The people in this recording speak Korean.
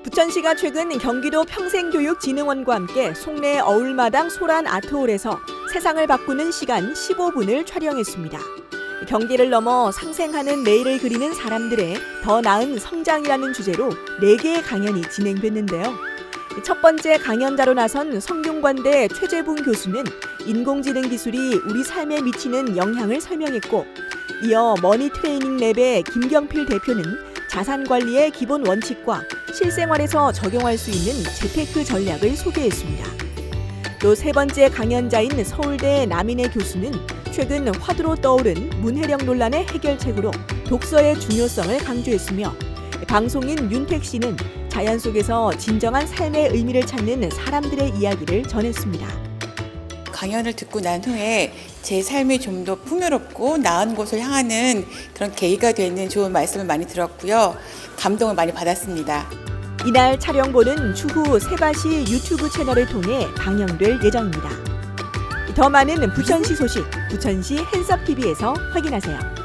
부천시가 최근 경기도 평생교육진흥원과 함께 송내 어울마당 소란 아트홀에서 세상을 바꾸는 시간 15분을 촬영했습니다. 경기를 넘어 상생하는 내일을 그리는 사람들의 더 나은 성장이라는 주제로 4개의 강연이 진행됐는데요. 첫 번째 강연자로 나선 성균관대 최재붕 교수는 인공지능 기술이 우리 삶에 미치는 영향을 설명했고 이어 머니 트레이닝 랩의 김경필 대표는 자산 관리의 기본 원칙과 실생활에서 적용할 수 있는 재테크 전략을 소개했습니다. 또 세 번째 강연자인 서울대 남인혜 교수는 최근 화두로 떠오른 문해력 논란의 해결책으로 독서의 중요성을 강조했으며 방송인 윤택 씨는 자연 속에서 진정한 삶의 의미를 찾는 사람들의 이야기를 전했습니다. 강연을 듣고 난 후에 제 삶이 좀 더 풍요롭고 나은 곳을 향하는 그런 계기가 되는 좋은 말씀을 많이 들었고요. 감동을 많이 받았습니다. 이날 촬영본은 추후 세바시 유튜브 채널을 통해 방영될 예정입니다. 더 많은 부천시 소식 부천시 핸섭TV에서 확인하세요.